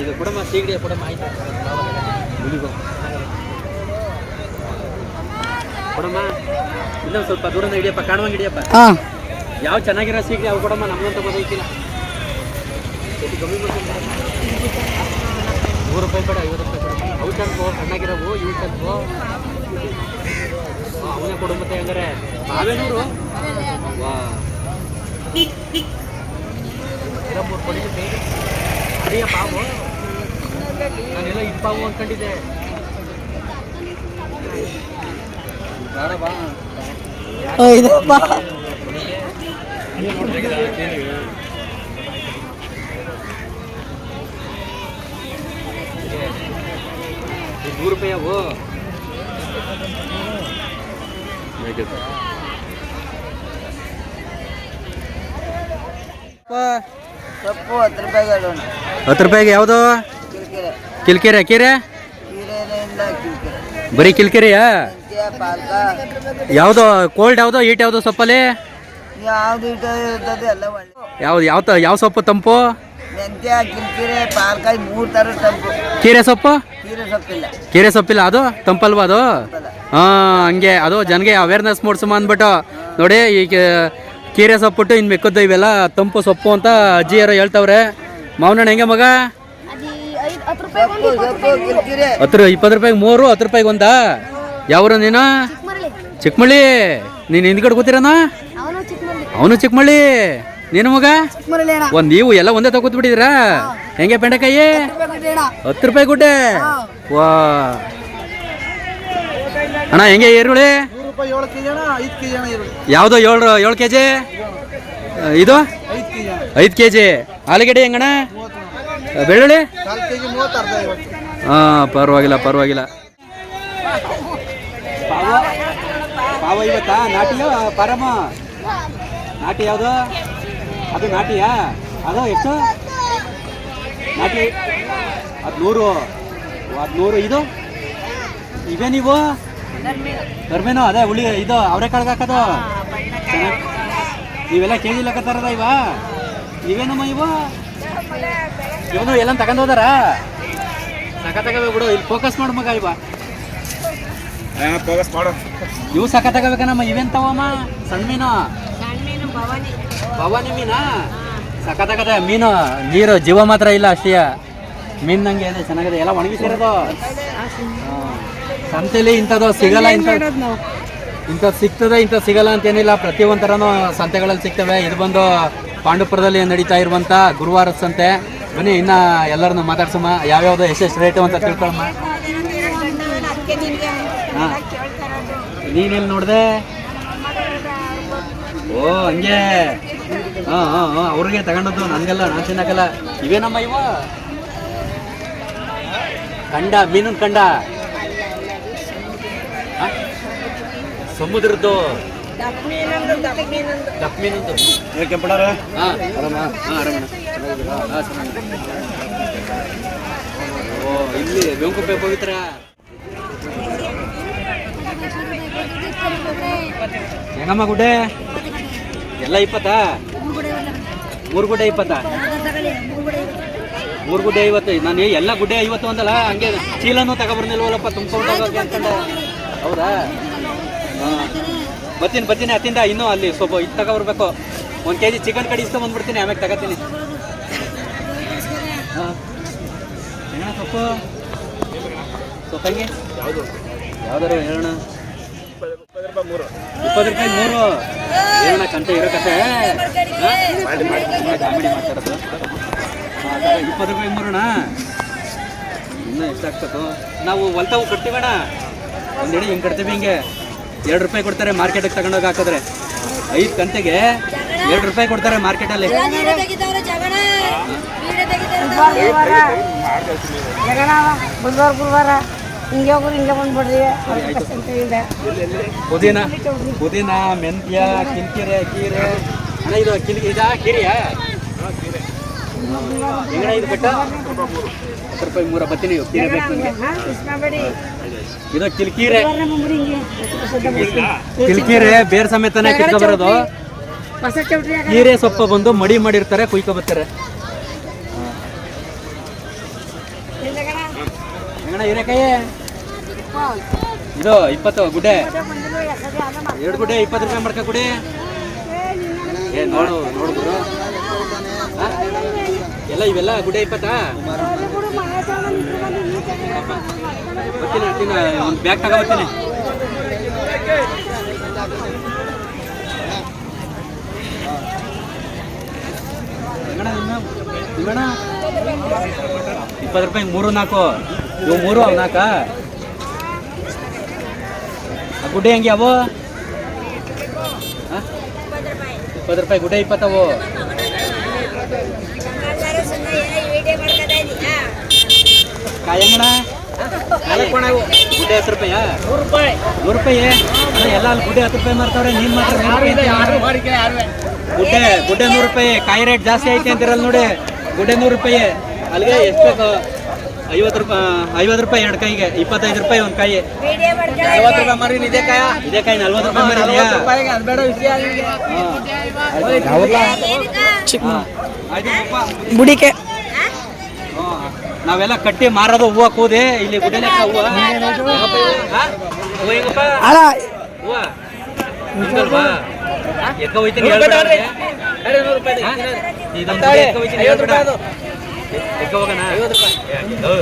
ಇದು ಕೊಡಮ್ಮ ಸೀಗಡಿ ಕೊಡಮ್ಮ ಆಯ್ತು ಕೊಡಮ್ಮ ಇನ್ನೊಂದು ಸ್ವಲ್ಪ ದೂರದಿಂದ ಹಿಡಿಯಪ್ಪ ಕಾಣುವಂಗೆ ಹಿಡಿಯಪ್ಪ. ಹಾಂ. ಯಾವ ಚೆನ್ನಾಗಿರೋ ಸೀಗಡಿ ಅವು ಕೊಡಮ್ಮ ನಮ್ಗಂತ ಕಮ್ಮಿ ಮಾಡ್ಕೊಂಡು ನೂರು ರೂಪಾಯಿ ಬೇಡ ಐವತ್ತು ರೂಪಾಯಿ ಬೇಡ. ಅವು ತಂದು ಸಣ್ಣಗಿರೋವು ಇವು ತಂದು ಅವನೇ ಕೊಡು ಮತ್ತೆ ಹಂಗಾರೆ. ನಾವೇನೂರು ವಾ. ಕೊಡಿ ಅದೇಯ ಪಾವು ನಾನೆಲ್ಲ ಇದು ಪಾವು ಅನ್ಕೊಂಡಿದ್ದೆ. ನೂರು ರೂಪಾಯಿ ಅವು ಸೊಪ್ಪು ಹತ್ತು ರೂಪಾಯಿಗೆ ಹತ್ತು ರೂಪಾಯಿಗೆ ಯಾವುದು? ಕಿಲ್ಕೆರೆ ಕೀರೆ ಬರೀ ಕಿಲ್ಕೆರೆ ಯಾವ್ದೋ ಕೋಲ್ಡ್ ಯಾವ್ದೋ ಈಟ್ ಯಾವ್ದೋ ಸೊಪ್ಪಲ್ಲಿ? ಯಾವ್ದು, ಯಾವ ಯಾವ ಸೊಪ್ಪು ತಂಪು? ಕೀರೆ ಸೊಪ್ಪು? ಕೀರೆ ಸೊಪ್ಪಿಲ್ಲ ಅದು? ತಂಪಲ್ವಾ ಅದು? ಹಾ, ಹಂಗೆ, ಅದು ಜನಗೆ ಅವೇರ್ನೆಸ್ ಮೂಡಿಸು ಅಂದ್ಬಿಟ್ಟು. ನೋಡಿ ಈಗ ಕೀರೆ ಸೊಪ್ಪುಟ್ಟು ಇನ್ನು ಮೆಕ್ಕದ್ದು ಇವೆಲ್ಲ ತಂಪು ಸೊಪ್ಪು ಅಂತ ಅಜ್ಜಿಯರು ಹೇಳ್ತವ್ರೆ. ಮಾವನಣ್ಣ, ಹೆಂಗೆ ಮಗ? ಸೊಪ್ಪು ಸೊಪ್ಪು ಹತ್ತು ರೂಪಾಯಿ ಇಪ್ಪತ್ತು ರೂಪಾಯಿಗೆ ಮೂರು ಹತ್ತು ರೂಪಾಯಿಗೆ ಒಂದಾ? ಯಾವ್ರ ನೀನು? ಚಿಕ್ಕಮಳ್ಳಿ ನೀನು ಹಿಂದ್ಗಡೆ ಕೂತಿರನ? ಅವನು ಚಿಕ್ಕಮಳ್ಳಿ ನೀನು ಮಗ? ಒಂದ್ ನೀವು ಎಲ್ಲ ಒಂದೇ ತಗೋತ್ ಬಿಟ್ಟಿದ್ದೀರಾ? ಹೆಂಗೆ ಬೆಂಡೆಕಾಯಿ ಹತ್ತು ರೂಪಾಯಿ ಗುಡ್ಡೆ ವಾ. ಅಣ್ಣ ಹೆಂಗೆ ಈರುಳ್ಳಿ? ಯಾವುದು ಏಳು ಏಳು ಕೆ ಜಿ ಇದು? ಐದು ಕೆ ಜಿ ಆಲೂಗಡ್ಡೆ ಹೆಂಗಣ್ಣ? ಬೆಳ್ಳುಳ್ಳಿ? ಹಾ ಪರವಾಗಿಲ್ಲ ಪರವಾಗಿಲ್ಲ. ಪಾವ? ಇವತ್ತಾ ನಾಟಿಯೋ ಪರಮ? ನಾಟಿ ಯಾವುದು? ಅದು ನಾಟಿಯಾ? ಅದು ಎಷ್ಟು? ನಾಟಿ? ಅದು ನೂರು ಅದು ನೂರು ಇದು? ಇವೇ ನೀವು? ಕರ್ಮೇನು ಅದೇ ಹುಳಿ ಇದು ಅವರೇ ಕಾಳಗ ಹಾಕೋದು. ನೀವೆಲ್ಲ ಕೆ ಜಿ ಲೆಕ್ಕ ತರದ ಇವ? ಇವೇನಮ್ಮ ಇವ? ಇವನು ಎಲ್ಲ ತಗೊಂಡು ಹೋದಾರ? ಸಖತ್ತಾಗವೆ ಬಿಡು ಇಲ್ಲಿ ಫೋಕಸ್ ಮಾಡು ಮಗ ಇವ. ಫೋಕಸ್ ಮಾಡು. ಇವು ಸಖತ್ತಾಗಬೇಕನಮ್ಮ ಇವೆಂತವಮ್ಮ ಸಣ್ಣ ಮೀನು ಭವಾನಿ. ಮೀನಾ? ಸಖತ್ತಾಗದೆ ಮೀನು ನೀರು ಜೀವ ಮಾತ್ರ ಇಲ್ಲ ಅಷ್ಟೇ. ಮೀನು ನಂಗೆ ಇದೆ ಚೆನ್ನಾಗಿದೆ. ಎಲ್ಲ ಒಣಗಿಸಿರೋದು. ಸಂತೆಯಲ್ಲಿ ಸಂತೆಲಿ ಇಂಥದ್ದು ಸಿಗಲ್ಲ ಇಂಥ ಇಂಥದ್ದು ಸಿಗ್ತದೆ ಇಂಥ ಸಿಗಲ್ಲ ಅಂತೇನಿಲ್ಲ. ಪ್ರತಿಯೊಂಥರನೂ ಸಂತೆಗಳಲ್ಲಿ ಸಿಗ್ತವೆ. ಇದು ಬಂದು ಪಾಂಡುಪುರದಲ್ಲಿ ನಡೀತಾ ಇರುವಂಥ ಗುರುವಾರದ ಸಂತೆ. ಬನ್ನಿ, ಇನ್ನ ಎಲ್ಲರನ್ನ ಮಾತಾಡ್ಸಮ್ಮ. ಯಾವ್ಯಾವ್ದು ಎಷ್ಟೆಷ್ಟು ರೇಟು ಅಂತ ತಿಳ್ಕೊಳಮ್ಮ. ನೀನ್ ನೀನೆಲ್ಲಿ ನೋಡ್ದೆ? ಓ, ಹಂಗೆ. ಹಾ ಹಾ ಹಾ, ಅವ್ರಿಗೆ ತಗೊಂಡದ್ದು ನನ್ಗೆಲ್ಲ, ನಾನು ತಿನ್ನಕಲ್ಲ ಇವೇನಮ್ಮ ಇವ? ಕಂಡ, ಮೀನನ್ ಕಂಡ? ಸಮುದ್ರದ್ದು. ಹಾ ಹಾ ಇಲ್ಲಿ ವೆಂಕುಪೆ ಪವಿತ್ರ ಹೆಂಗಮ್ಮ ಗುಡ್ಡೆ? ಎಲ್ಲ ಇಪ್ಪತ್ತಾ? ಮೂರು ಗುಡ್ಡೆ ಇಪ್ಪತ್ತಾ? ಮೂರು ಗುಡ್ಡೆ ಐವತ್ತು ನಾನು ಎಲ್ಲ ಗುಡ್ಡೆ ಐವತ್ತು ಅಂದಲ್ಲ, ಹಂಗೆ ಚೀಲನೂ ತಗೊಬರ್ನಿಲ್ವಲ್ಲಪ್ಪ ಹೋಗೋಕೆ ಅಂತಂದ ಹೌದಾ? ಹಾಂ. ಬರ್ತೀನಿ ಬರ್ತೀನಿ, ಅತ್ತಿಂದ ಇನ್ನೂ ಅಲ್ಲಿ ಸ್ವಲ್ಪ ಇದು ತಗೊಬರ್ಬೇಕು. ಒಂದು ಕೆ ಜಿ ಚಿಕನ್ ಕಡಿ ಇಸ್ಕೊಂಡ್ ಬಂದ್ಬಿಡ್ತೀನಿ ಆಮೇಲೆ ತಗೋತೀನಿ. ಹಾಂ. ಸೊಪ್ಪು? ಯಾವ್ದಾರು ಇಪ್ಪತ್ತು ರೂಪಾಯಿ ಮೂರು. ಹೇಳೋಣ ಕಂತೆ ಕಾಮಿಡಿ ಮಾಡ್ತಾರದು ಇಪ್ಪತ್ತು ರೂಪಾಯಿ ಮೂರಣ್ಣ. ಇನ್ನೂ ಎಷ್ಟಾಗ್ತದೆ? ನಾವು ಹೊಲ್ತಾವು ಕಟ್ತೀವಣ್ಣ. ಒಂದು ಹಿಂಗೆ ಕಟ್ತೀವಿ ಹಿಂಗೆ. ಎರಡು ರೂಪಾಯಿ ಕೊಡ್ತಾರೆ ಮಾರ್ಕೆಟಿಗೆ ತಗೊಂಡೋಗಿ ಹಾಕಿದ್ರೆ. ಐದು ಗಂಟೆಗೆ ಎರಡು ರೂಪಾಯಿ ಕೊಡ್ತಾರೆ ಮಾರ್ಕೆಟಲ್ಲಿ ಬುಧವಾರ ಗುರುವಾರ. ಹಿಂಗೆ ಹೋಗ್ರಿ ಹಿಂಗೆ ಬಂದ್ಬಿಡ್ರಿ. ಇದೆ. ಪುದೀನ ಪುದೀನ ಮೆಂತ್ಯ ಕಿಲ್ಕಿರೆ ಕೀರೆ. ಅಣ್ಣ ಇದು ಕಿಲ್ ಇದಾ ಕೀರಿಯಾ? ಹೆಂಗಣ ಇದು ಬೆಟ್ಟ? ಹತ್ತು ರೂಪಾಯಿ ಮೂರ ಬರ್ತೀನಿ ಕೀರೆ ಬೇಕು ನನಗೆ ಇದು ಕಿಲ್ಕೀರೆ. ಕಿಲ್ಕಿರೆ. ಬೇರ್ ಸಮೇತನೇ ಕಿತ್ಕೊ ಬರೋದು. ಹೀರೆ ಸೊಪ್ಪ ಕೀರೆ ಸೊಪ್ಪು ಬಂದು ಮಡಿ ಮಾಡಿರ್ತಾರೆ ಕುಯ್ಕೊ ಬರ್ತಾರೆ. ಹೀರೆಕಾಯಿ. ಇದು ಇಪ್ಪತ್ತು ಗುಡ್ಡೆ. ಎರಡು ಗುಡ್ಡೆ ಇಪ್ಪತ್ತು ರೂಪಾಯಿ ಮಾಡ್ಕೊಡಿ ಕುಡಿ. ಏ ನೋಡು ನೋಡು ಎಲ್ಲ ಇವೆಲ್ಲ ಗುಡ್ಡೆ ಇಪ್ಪತ್ತಾ? ಬರ್ತೀನಿ ಬರ್ತೀನಿ, ಒಂದು ಬ್ಯಾಗ್ ಇಪ್ಪತ್ತು ರೂಪಾಯಿ, ಮೂರು, ನಾಲ್ಕು. ಇವು ಮೂರು, ಅವು ಆ ಗುಡ್ಡೆ ಹೆಂಗೆ? ಇಪ್ಪತ್ತು ರೂಪಾಯಿ, ಗುಡ್ಡೆ ಇಪ್ಪತ್ತವು. ಕಾಯಿ ಹೆಂಗಣ್ಣ ಗುಡ್ಡೆ ಹತ್ತು ರೂಪಾಯಾ ನೂರು ರೂಪಾಯಿ ನೂರು ರೂಪಾಯಿ. ಅಣ್ಣ, ಎಲ್ಲ ಅಲ್ಲಿ ಗುಡ್ಡೆ ಹತ್ತು ರೂಪಾಯಿ ಮಾರ್ತಾವ್ರೆ. ನೀನು ಮಾತ್ರ. ಗುಡ್ಡೆ ಗುಡ್ಡೆ ನೂರು ರೂಪಾಯಿ. ಕಾಯಿ ರೇಟ್ ಜಾಸ್ತಿ ಐತೆ ಅಂತಿರಲ್ಲ ನೋಡಿ. ಗುಡ್ಡೆ ನೂರು ರೂಪಾಯಿ. ಅಲ್ಲಿಗೆ ಎಷ್ಟು ಬೇಕು? ಐವತ್ತು ರೂಪಾಯಿ ಐವತ್ತು ರೂಪಾಯಿ ಎರಡು ಕೈಗೆ ಇಪ್ಪತ್ತೈದು ರೂಪಾಯಿ ಒಂದು ಕಾಯಿ. ಐವತ್ತು ರೂಪಾಯಿ ಮಾರಿನಿ ಇದೇ ಕಾಯ? ಇದೇ ಕಾಯಿ ನಲ್ವತ್ತು ರೂಪಾಯಿ ಬೇಡ ವಿಷಯ ಆಗಿಲ್ಲ. ಬುಡಿಕೆ. ನಾವೆಲ್ಲ ಕಟ್ಟಿ ಮಾರೋದು ಹೂವು ಕೂದೆ ಇಲ್ಲಿ ಗುಡ್ಡೆ ಹೂವು? ಹೂವ ಎಕ್ಕ ಹೋಯ್ತೀನಿ. ಇದೊಂದು ಎಕ್ಕ ಹೋಯ್ತೀನಿ. ಎಕ್ಕ ಹೋಗೋಣ?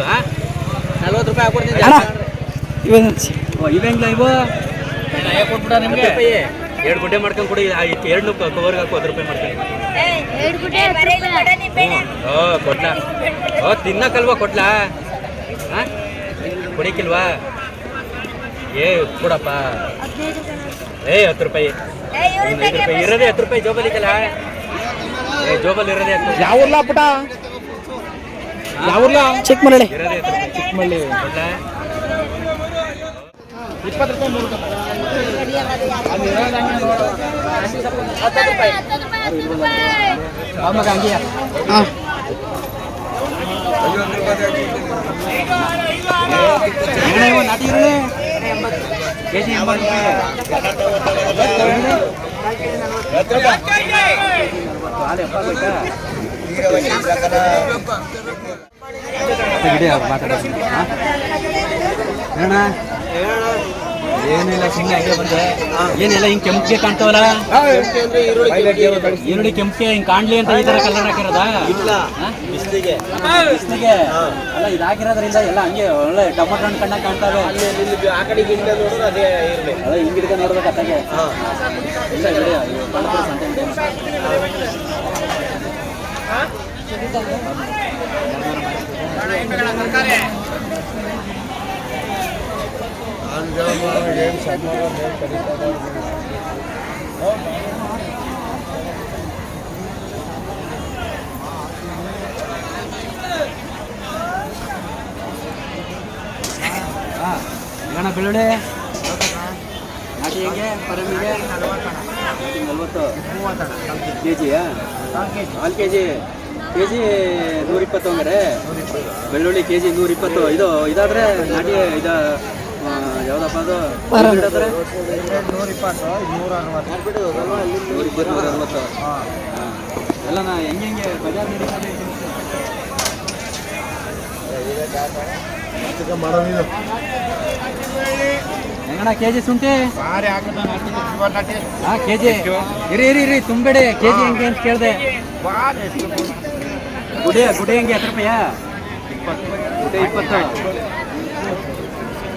ಹಾ? ನಲವತ್ತು ರೂಪಾಯಿ ಹಾಕೊಡ್ತೀನಿ ಇವು ನಿಮ್ಗೆ? ಎರಡು ಗುಡ್ಡೆ ಮಾಡ್ಕೊಂಡು ಕೊಡಿ ಎರಡು ಕವರ್ಗೆ ಹಾಕು ಹತ್ತು ರೂಪಾಯಿ ಮಾಡ್ಕೊಂಡು ಓ ಕೊಟ್ಲಾ ಓ ತಿನ್ನಕ್ಕಲ್ವಾ ಕೊಟ್ಲಾ ಹಾ ಕುಡಿಕಿಲ್ವಾ? ಏ ಕೊಡಪ್ಪ. ಏ ಹತ್ತು ರೂಪಾಯಿ. ಐದು ರೂಪಾಯಿ. ಇರೋದೇ ಹತ್ತು ರೂಪಾಯಿ ಜೋಬಲ್ಲಿ ಇದೆಯಲ್ಲ? ಏ ಜೋಬಲ್ ಇರೋದೇ ಹತ್ತು ಯಾವ ಊರ್ಲಾ ಪುಟ? ಯಾವ ಊರ್ಲಾ ಚಿಕ್ಕಮಳ್ಳಿ ಇರೋದೇ ಹತ್ತು ರೂಪಾಯಿ. ಚಿಕ್ಕಮಳ್ಳಿ ಕೊಡ್ಲಾ? ಇಪ್ಪತ್ತು ರೂಪಾಯಿ ಮೂರು ಮಗ ಹಂಗೆಯ ಹಾಂ ಹೆಂಗಣ್ಣ ಇವು ನಾಟಿ ಈರುಳ್ಳಿ ಕೆ ಜಿ ಎಂಬತ್ತು ರೂಪಾಯಿ ಹಾಲು ಎಪ್ಪತ್ತು ಏನಿಲ್ಲ ಸುಮ್ಮನೆ ಹಂಗೆ ಬಂದೆ. ಏನಿಲ್ಲ ಹಿಂಗೆ ಕೆಂಪಿಗೆ ಕಾಣ್ತಾವಲ್ಲ? ಈರುಳ್ಳಿ ಕೆಂಪಿಗೆ ಹಿಂಗೆ ಕಾಣ್ಲಿ ಅಂತ ಈ ತರ ಕಲರ್ ಹಾಕಿರೋದಾ? ಹಾ? ಬಿಸ್ಲಿಗೆ. ಅಲ್ಲ ಇದು ಹಾಕಿರೋದ್ರಿಂದ ಎಲ್ಲ ಹಂಗೆ ಒಳ್ಳೆ ಟೊಮೊಟೊ ಹಣ್ಣು ಕಣ್ಣ ಕಾಣ್ತಾವೆ. ಅದೇ ಹಿಂಗ್ ಹಿಡ್ಕೊಂಡು ನೋಡ್ಬೇಕು ಅತ್ತಾಗೆ. ಇಲ್ಲ ಬಿಡಿ ಸಂತೆ ಏನ ಬೆಳ್ಳುಳ್ಳಿ ನಾಟಿಗೆ ಪರಮಿಗೆ ನಲ್ವತ್ತು ಕೆ ಜಿಯಾ ನಾಲ್ಕು ಕೆ ಜಿ ಕೆ ಜಿ ನೂರಿಪ್ಪತ್ತು ಹಂಗಾರೆ ಬೆಳ್ಳುಳ್ಳಿ ಕೆ ಜಿ ನೂರಿಪ್ಪತ್ತು ಇದು ಇದಾದ್ರೆ ನಾಟಿ ಇದು ಯಾವ್ದಪ್ಪ ಅದು? ಇದಾದ್ರೆ ನೂರಿಪ್ಪತ್ತು ನೂರ ಅರವತ್ತು ನೂರಿಪ್ಪತ್ತು ನೂರ ಅರವತ್ತು ಎಲ್ಲ ನಾ ಹೆಂಗೆ ಹೆಂಗೆ ಬಜಾರ್ ನಡೀತದೆ ಹೆಂಗಣ್ಣ ಕೆ ಜಿ ಶುಂಠಿ ಹಾ ಕೆ ಜಿ ಇರಿ ಇರಿ ಇರಿ ತುಂಬಬೇಡಿ ಕೆ ಜಿ ಹೆಂಗೆ ಅಂತ ಕೇಳಿದೆ. ಗುಡಿ ಗುಡಿ ಹೆಂಗೆ? ಹತ್ತು ರೂಪಾಯಾ? ಗುಡಿ ಇಪ್ಪತ್ತು ಹಾ. ಬೆಳ್ಳುಳ್ಳಿ ಒಳ್ಳೆ ಚೆನ್ನಾಗಿದೆ.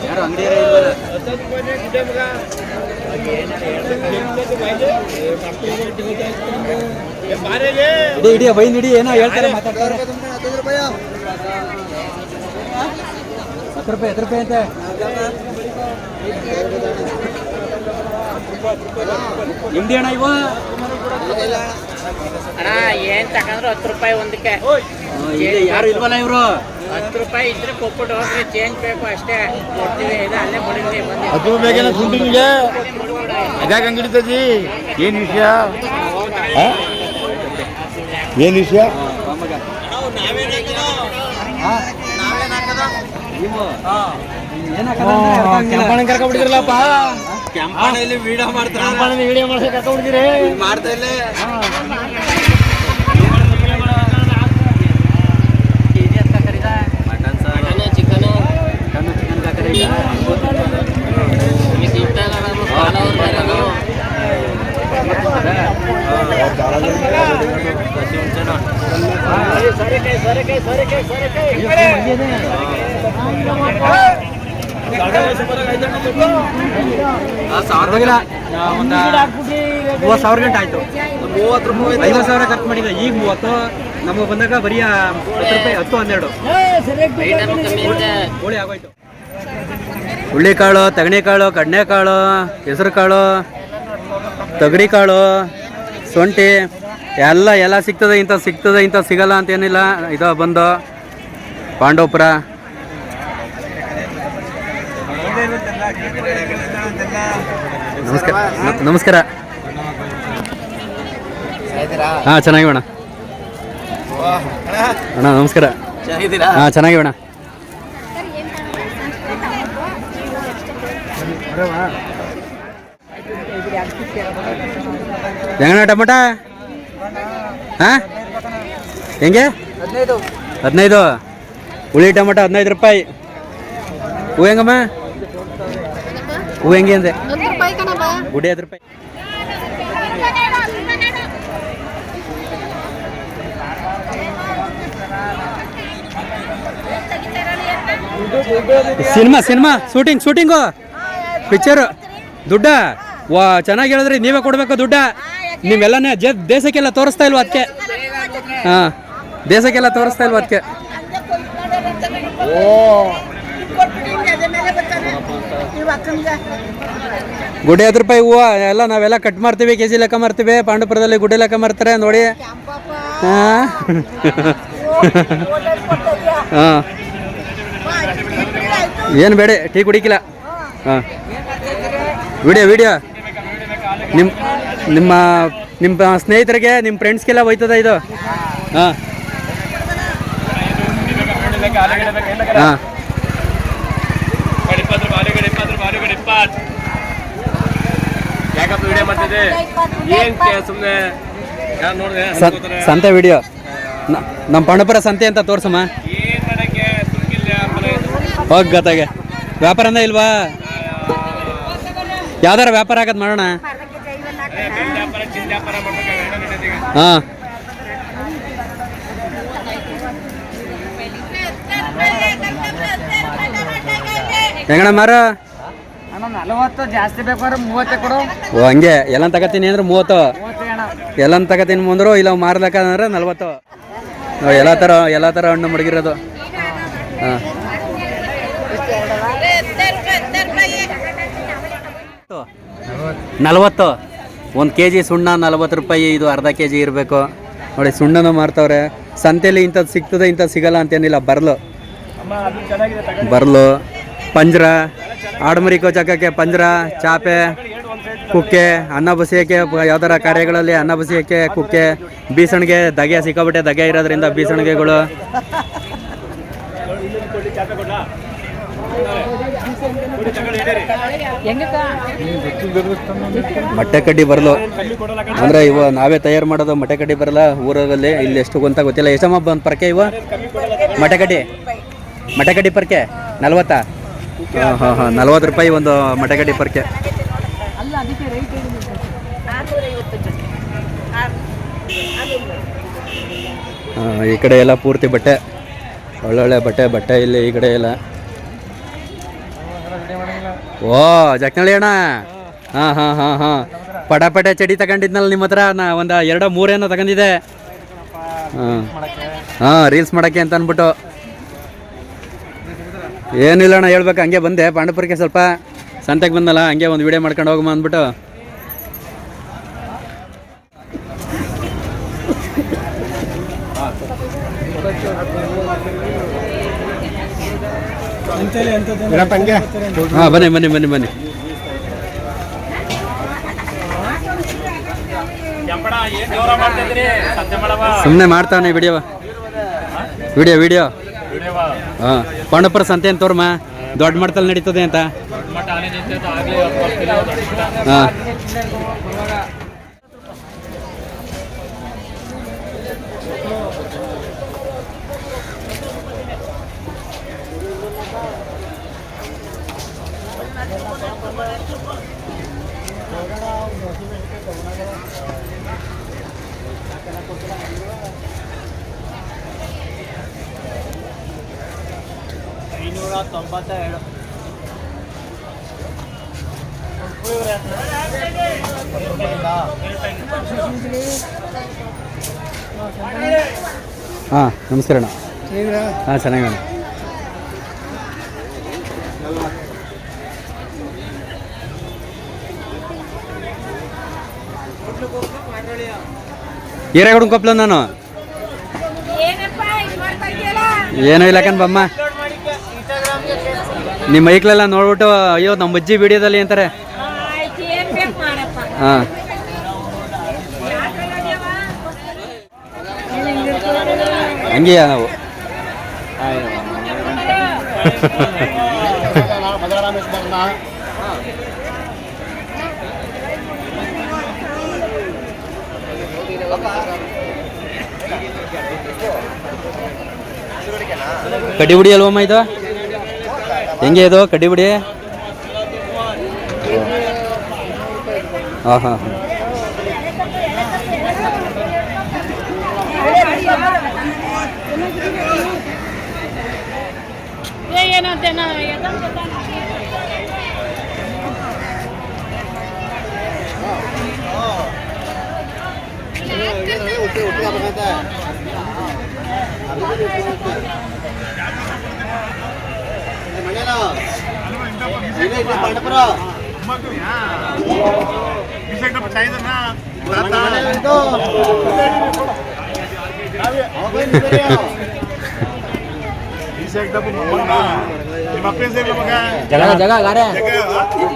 ಯಾರು ಅಂಗಡಿ ಇಡೀ ಬೈನ್ ಇಡೀ ಏನೋ ಹೇಳ್ತಾರೆ ಮಾತಾಡ್ತಾರೆ. ಹತ್ತು ರೂಪಾಯಿ ಹತ್ತು ರೂಪಾಯಿ ಅಂತೆ. ನಿಮ್ದು ಇವು? ಅಣ್ಣ ಏನ್ ತಕಂದ್ರು ಹತ್ತು ರೂಪಾಯಿ ಒಂದಕ್ಕೆ. ಯಾರು ಇಲ್ವಲ್ಲ ಇವರು? ಹತ್ತು ರೂಪಾಯಿ ಇದ್ರೆ ಕೊಟ್ಬಿಟ್ಟು ಹೋಗ್ರಿ ಚೇಂಜ್ ಬೇಕು ಅಷ್ಟೇ. ಕೊಡ್ತೀವಿ ಇದು ಅಲ್ಲೇ ಮುಡಿದ್ವಿ ಬಂದು ಅದು ಬೇಕೇನ ದುಡ್ಡಿನಿಗೆ ಅದ್ಯಾಕೆ ಏನು ವಿಷಯ? ಏನು ವಿಷಯ. ಕರ್ಕೊಂಡ್ಬಿಟ್ಟಿದ್ರಲ್ಲಪ್ಪ ಕೆಂಪಣ್ಣಲ್ಲಿ ವಿಡಿಯೋ ಮಾಡ್ತಾರೆ ವಿಡಿಯೋ ಮಾಡ್ಸಕ್ಕೆ ಕರ್ಕೊಂಡ್ಬಿಡ್ತೀರಿ ಮಾಡ್ತಾ ಇಲ್ಲೇ ಮಟನ್ ಸಾರು ಚಿಕನ್ ಮಟನ್ ಚಿಕನ್ ಕಾಕರೆ ಈಗ ಸಾವಿರ ಒಂದು ಮೂವತ್ತು ಸಾವಿರ ಗಂಟೆ ಆಯ್ತು. ಮೂವತ್ತು ರೂಪಾಯಿ ಐವತ್ತು ಸಾವಿರ ಖರ್ಚು ಮಾಡಿದ ಈಗ ಮೂವತ್ತು ನಮಗೆ ಬಂದಾಗ ಬರೀ ಹತ್ತು ರೂಪಾಯಿ ಹತ್ತು ಹನ್ನೆರಡು. ಕೋಳಿ ಆಗೋಯ್ತು. ಹುಳ್ಳಿಕಾಳು ತಗಣಿಕಾಳು ಕಡ್ನೆಕಾಳು ಹೆಸರು ಕಾಳು ತೊಗರಿ ಕಾಳು ಶುಂಠಿ. ಎಲ್ಲ ಎಲ್ಲ ಸಿಗ್ತದೆ ಇಂಥ ಸಿಗ್ತದೆ ಇಂಥ ಸಿಗಲ್ಲ ಅಂತ ಏನಿಲ್ಲ. ಇದು ಬಂದು ಪಾಂಡವಪುರ. ನಮಸ್ಕಾರ. ನಮಸ್ಕಾರ. ಹಾಂ ಚೆನ್ನಾಗಿ ಅಣ್ಣ. ನಮಸ್ಕಾರ. ಹಾಂ ಚೆನ್ನಾಗಿವಣ ಹೆಂಗಣ್ಣ ಟೊಮಟ? ಹಾಂ? ಹೆಂಗೆ? ಹದಿನೈದು. ಹುಳಿ ಟೊಮೆಟೊ ಹದಿನೈದು ರೂಪಾಯಿ. ಹೂ ಹೆಂಗಮ್ಮ? ಹೂ ಹೆಂಗೆ ಅಂದೆ? ಗುಡಿ ಹತ್ತು ರೂಪಾಯಿ cinema cinema shooting shooting picture ದುಡ್ಡ. ವಾ ಚೆನ್ನಾಗಿ ಹೇಳಿದ್ರಿ ನೀವೇ ಕೊಡಬೇಕು ದುಡ್ಡ. ನೀವೆಲ್ಲನೇ ಜ ದೇಶಕ್ಕೆಲ್ಲ ತೋರಿಸ್ತಾ ಇಲ್ವಾ ಅದಕ್ಕೆ? ಹಾಂ, ದೇಶಕ್ಕೆಲ್ಲ ತೋರಿಸ್ತಾ ಇಲ್ವಾ ಅದಕ್ಕೆ? ಗುಡಿ ಹತ್ತು ರೂಪಾಯಿ ಹೂವು, ಎಲ್ಲ ನಾವೆಲ್ಲ ಕಟ್ ಮಾಡ್ತೀವಿ ಕೆ ಜಿ ಲೆಕ್ಕ ಮಾರ್ತೀವಿ ಪಾಂಡುಪುರದಲ್ಲಿ ಗುಡ್ಡೆ ಲೆಕ್ಕ ಮಾರ್ತಾರೆ ನೋಡಿ. ಹಾಂ. ಹಾಂ. ಏನು ಬೇಡ, ಟೀ ಕುಡಿಕಿಲ್ಲ. ಹಾಂ. Video video. ನಿಮ್ಮ ನಿಮ್ಮ ನಿಮ್ಮ ಸ್ನೇಹಿತರಿಗೆ ನಿಮ್ಮ ಫ್ರೆಂಡ್ಸ್ಗೆಲ್ಲ ಹೋಯ್ತದ ಇದು? ಹಾಂ. ಸಂತೆ ವಿಡಿಯೋ ನಮ್ಮ ಪಣಪುರ ಸಂತೆ ಅಂತ ತೋರ್ಸಮ್ಮ. ಹೋಗಿ ಗತ್ತಾಗೆ. ವ್ಯಾಪಾರ ಅಂದ ಇಲ್ವಾ? ಯಾವ್ದಾರ ವ್ಯಾಪಾರ ಆಗದ್ ಮಾಡೋಣ ವ್ಯಾಪಾರ ಚಿನ್ನ ವ್ಯಾಪಾರ ಮಾಡ್ಬೇಕು ಹಾಂ. ಹೆಂಗಣ ಮಾರ? ನಲವತ್ತು ಜಾಸ್ತಿ ಬೇಕಾದ್ರೆ ಮೂವತ್ತೆ ಕೊಡು. ಓ ಹಂಗೆ. ಎಲ್ಲ ತಗತೀನಿ ಅಂದ್ರೆ ಮೂವತ್ತು. ಎಲ್ಲ ತಗತೀನಿ ಮುಂದ್ರು ಇಲ್ಲ ಮಾರ್ಲಕ್ಕಂದ್ರೆ ನಲ್ವತ್ತು. ನೋಡಿ ಎಲ್ಲ ಥರ ಎಲ್ಲ ಥರ ಹಣ್ಣು ಮಡಗಿರೋದು. ಹಾಂ. ನಲವತ್ತು. ಒಂದು ಕೆ ಜಿ ಸುಣ್ಣ ನಲವತ್ತು ರೂಪಾಯಿ, ಇದು ಅರ್ಧ ಕೆ ಜಿ ಇರಬೇಕು. ನೋಡಿ, ಸುಣ್ಣನೂ ಮಾರ್ತವ್ರೆ. ಸಂತೆಯಲ್ಲಿ ಇಂಥದ್ದು ಸಿಗ್ತದೆ ಇಂಥದ್ದು ಸಿಗಲ್ಲ ಅಂತೇನಿಲ್ಲ. ಬರ್ಲು. ಬರ್ಲು. ಪಂಜರ. ಆಡುಮರಿ ಕೋಚಕಕ್ಕೆ ಪಂಜರ, ಚಾಪೆ, ಕುಕ್ಕೆ, ಅನ್ನ ಬಸಿಯೋಕ್ಕೆ ಯಾವ್ದಾರ ಕಾರ್ಯಗಳಲ್ಲಿ ಅನ್ನ ಬಸಿಯೋಕ್ಕೆ ಕುಕ್ಕೆ, ಬೀಸಣಿಗೆ ದಗೆ ಸಿಕ್ಕಾಬಿಟ್ಟೆ ದಗೆ ಇರೋದ್ರಿಂದ ಬೀಸಣಿಗೆಗಳು. ಮೊಟ್ಟೆ ಕಡ್ಡಿ ಬರಲು. ಅಂದ್ರೆ ಇವ ನಾವೇ ತಯಾರು ಮಾಡೋದು ಮೊಟ್ಟೆ ಕಡ್ಡಿ ಬರಲ್ಲ, ಊರಲ್ಲಿ ಇಲ್ಲಿ ಎಷ್ಟು ಅಂತ ಗೊತ್ತಿಲ್ಲ. ಎಷ್ಟಮ್ಮ ಬಂದು ಪರಕೆ ಇವ. ಮೊಟ್ಟೆ ಕಡ್ಡಿ ಮೊಟ್ಟೆ ಕಡ್ಡಿ ಪರ್ಕೆ. ನಲ್ವತ್ತಾ? ಹಾಂ ಹಾಂ ನಲ್ವತ್ತು ರೂಪಾಯಿ ಒಂದು ಮೊಟ್ಟೆ ಕಡ್ಡಿ ಪರ್ಕೆ ಈ ಕಡೆ ಎಲ್ಲ ಪೂರ್ತಿ ಬಟ್ಟೆ. ಒಳ್ಳೊಳ್ಳೆ ಬಟ್ಟೆ ಬಟ್ಟೆ ಇಲ್ಲಿ ಈ ಕಡೆ ಎಲ್ಲ. ಓ, ಜಕ್ನಳ್ಳಿ ಅಣ್ಣ. ಹಾಂ ಹಾಂ ಹಾಂ ಹಾಂ. ಪಟಾಪಟೆ ಚಡಿ ತಗೊಂಡಿದ್ನಲ್ಲ ನಿಮ್ಮ ಹತ್ರ? ನಾ ಒಂದು ಎರಡೋ ಮೂರೇನೋ ತಗೊಂಡಿದ್ದೆ. ಹಾಂ. ರೀಲ್ಸ್ ಮಾಡೋಕ್ಕೆ ಅಂತ ಅಂದ್ಬಿಟ್ಟು. ಏನಿಲ್ಲ ಅಣ್ಣ, ಹೇಳ್ಬೇಕು. ಹಂಗೆ ಬಂದೆ. ಪಾಂಡಪುರಕ್ಕೆ ಸ್ವಲ್ಪ ಸಂತೆಗೆ ಬಂದಲ್ಲ, ಹಂಗೆ ಒಂದು ವಿಡಿಯೋ ಮಾಡ್ಕೊಂಡು ಹೋಗಮ್ಮ ಅಂದ್ಬಿಟ್ಟು. ಹಾಂ ಬನ್ನಿ ಬನ್ನಿ ಬನ್ನಿ ಬನ್ನಿ. ಸುಮ್ಮನೆ ಮಾಡ್ತಾವನೆ ವಿಡಿಯೋ ವಿಡಿಯೋ ವಿಡಿಯೋ ಹಾಂ ಪಾಂಡಪುರ ಸಂತೆ ಅಂತ ತೋರ್ಮ? ದೊಡ್ಡ ಮಟ್ಟದಲ್ಲಿ ನಡೀತದೆ ಅಂತ. ಹಾಂ. ಐನೂರ ತೊಂಬತ್ತೆರಡು ಹಾಂ ನಮಸ್ಕಾರ ಅಣ್ಣ. ಹಾಂ ಚೆನ್ನಾಗಣ್ಣ ಹಿರೇಗೌಡ ಕೊಪ್ಲ ನಾನು. ಏನೂ ಇಲ್ಲ ಕಣ್ ಬಮ್ಮ. ನಿಮ್ಮ ಮೈಕ್ಲೆಲ್ಲ ನೋಡ್ಬಿಟ್ಟು ಅಯ್ಯೋ ನಮ್ಮ ಅಜ್ಜಿ ವಿಡಿಯೋದಲ್ಲಿ ಅಂತಾರೆ. ಹಾಂ ಹಂಗೆಯಾ ನಾವು? ಕಡ್ಡಿಬುಡಿ ಅಲ್ವಮ್ಮ ಇದು? ಹೆಂಗೆ ಇದು ಕಡ್ಡಿಬುಡಿ? ಹಾಂ ಹಾಂ ಹಾಂ ಜಗ ಜಗ ಗಾರೆ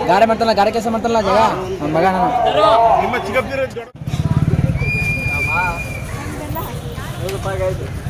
ಗಾರೆ ಮಾಡ್ತಾನಲ್ಲ ಗಾರೆ ಕೆಲಸ ಮಾಡ್ತಾನಲ್ಲ ಜಗ ನನ್ನ ಮಗ ನಾನು ನಿಮ್ಮ ಚಿಕ್ಕಪ್ಪ Dulu.